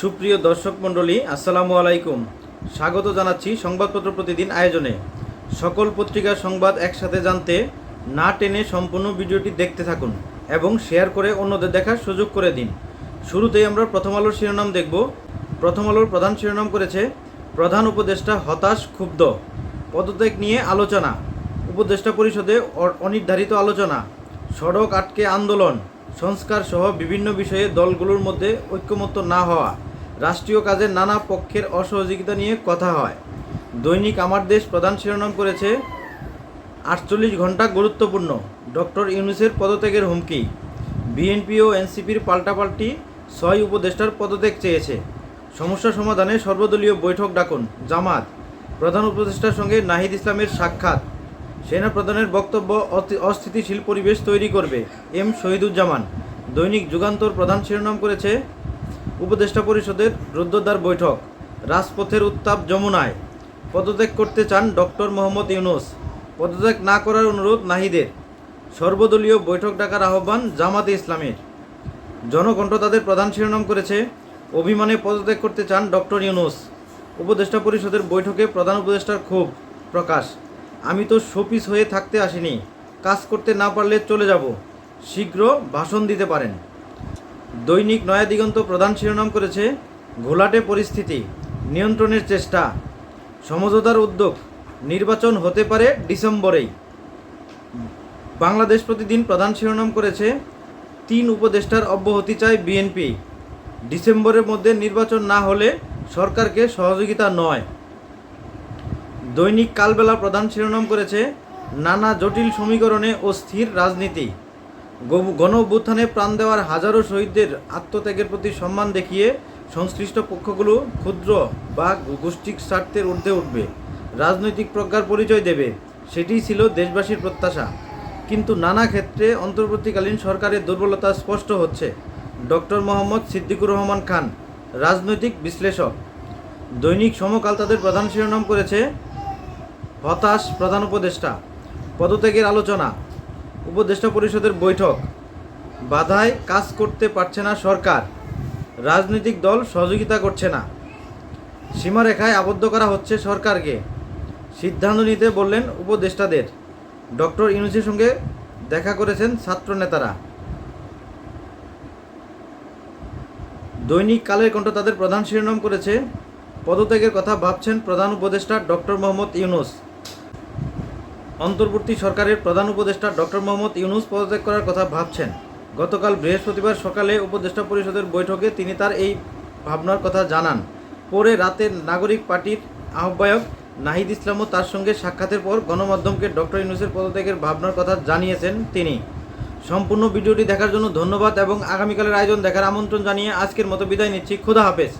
সুপ্রিয় দর্শক মণ্ডলী, আসসালামু আলাইকুম। স্বাগত জানাচ্ছি সংবাদপত্র প্রতিদিন আয়োজনে। সকল পত্রিকার সংবাদ একসাথে জানতে না টেনে সম্পূর্ণ ভিডিওটি দেখতে থাকুন এবং শেয়ার করে অন্যদের দেখার সুযোগ করে দিন। শুরুতেই আমরা প্রথম আলোর শিরোনাম দেখব। প্রথম আলোর প্রধান শিরোনাম করেছে, প্রধান উপদেষ্টা হতাশ, ক্ষুব্ধ। পদত্যাগ নিয়ে আলোচনা। উপদেষ্টা পরিষদে অনির্ধারিত আলোচনা। সড়ক আটকে আন্দোলন। সংস্কার সহ বিভিন্ন বিষয়ে দলগুলোর মধ্যে ঐক্যমত্য না হওয়া। রাষ্ট্রীয় কাজের নানা পক্ষের অসহযোগিতা নিয়ে কথা হয়। দৈনিক আমার দেশ প্রধান শিরোনাম করেছে, আটচল্লিশ ঘণ্টা গুরুত্বপূর্ণ, ডক্টর ইউনুসের পদত্যাগের হুমকি। বিএনপি ও এনসিপির পাল্টাপাল্টি ছয় উপদেষ্টার পদত্যাগ চেয়েছে। সমস্যা সমাধানে সর্বদলীয় বৈঠক ডাকুন, জামাত। প্রধান উপদেষ্টার সঙ্গে নাহিদ ইসলামের সাক্ষাৎ। সেনা প্রধানের বক্তব্য অস্থিতিশীল পরিবেশ তৈরি করবে এম শহীদুজ্জামান। দৈনিক যুগান্তর প্রধান শিরোনাম করেছে উপদেষ্টা পরিষদের রুদ্ধদ্বার বৈঠক। রাজপথের উত্তাপ যমুনায়। পদত্যাগ করতে চান ডক্টর মোহাম্মদ ইউনুস। পদত্যাগ না করার অনুরোধ নাহিদের। সর্বদলীয় বৈঠক ডাকার আহ্বান জামাতে ইসলামের। জনকণ্ঠ তাদের প্রধান শিরোনাম করেছে, অভিমানে পদত্যাগ করতে চান ডক্টর ইউনুস। উপদেষ্টা পরিষদের বৈঠকে প্রধান উপদেষ্টার ক্ষোভ প্রকাশ। আমি তো শোপিস হয়ে থাকতে আসিনি। কাজ করতে না পারলে চলে যাব। শীঘ্র ভাষণ দিতে পারেন। দৈনিক নয়া দিগন্ত প্রধান শিরোনাম করেছে, ঘোলাটে পরিস্থিতি, নিয়ন্ত্রণের চেষ্টা। সমঝোতার উদ্যোগ, নির্বাচন হতে পারে ডিসেম্বরেই। বাংলাদেশ প্রতিদিন প্রধান শিরোনাম করেছে, তিন উপদেষ্টার অব্যাহতি চায় বিএনপি। ডিসেম্বরের মধ্যে নির্বাচন না হলে সরকারকে সহযোগিতা নয়। দৈনিক কালবেলা প্রধান শিরোনাম করেছে, নানা জটিল সমীকরণে অস্থির রাজনীতি। গণ অভ্যুত্থানে প্রাণ দেওয়ার হাজারো শহীদদের আত্মত্যাগের প্রতি সম্মান দেখিয়ে সংশ্লিষ্ট পক্ষগুলো ক্ষুদ্র বা গোষ্ঠীর স্বার্থের ঊর্ধ্বে উঠবে। রাজনৈতিক প্রজ্ঞার পরিচয় দেবে। সেটিই ছিল দেশবাসীর প্রত্যাশা। কিন্তু নানা ক্ষেত্রে অন্তর্বর্তীকালীন সরকারের দুর্বলতা স্পষ্ট হচ্ছে। ডক্টর মোহাম্মদ সিদ্দিকুর রহমান খান, রাজনৈতিক বিশ্লেষক। দৈনিক সমকাল তাদের প্রধান শিরোনাম করেছে, হতাশ প্রধান উপদেষ্টা। পদত্যাগের আলোচনা। উপদেষ্টা পরিষদের বৈঠক। বাধায় কাজ করতে পারছে না সরকার। রাজনৈতিক দল সহযোগিতা করছে না। সীমারেখায় আবদ্ধ করা হচ্ছে সরকারকে। সিদ্ধান্ত নিতে বললেন উপদেষ্টাদের। ডক্টর ইউনুসের সঙ্গে দেখা করেছেন ছাত্র নেতারা দৈনিক কালের কণ্ঠ তাদের প্রধান শিরোনাম করেছে। পদত্যাগের কথা ভাবছেন প্রধান উপদেষ্টা ডক্টর মোহাম্মদ ইউনুস। অন্তর্বর্তী সরকারের প্রধান উপদেষ্টা ডক্টর মোহাম্মদ ইউনুস পদত্যাগ করার কথা ভাবছেন। গতকাল বৃহস্পতিবার সকালে উপদেষ্টা পরিষদের বৈঠকে তিনি তার এই ভাবনার কথা জানান। পরে রাতে নাগরিক পার্টির আহ্বায়ক নাহিদ ইসলামও তার সঙ্গে সাক্ষাতের পর গণমাধ্যমকে ডক্টর ইউনুসের পদত্যাগের ভাবনার কথা জানিয়েছেন তিনি। সম্পূর্ণ ভিডিওটি দেখার জন্য ধন্যবাদ এবং আগামীকালের আয়োজন দেখার আমন্ত্রণ জানিয়ে আজকের মতো বিদায় নিচ্ছি। খোদা হাফেজ।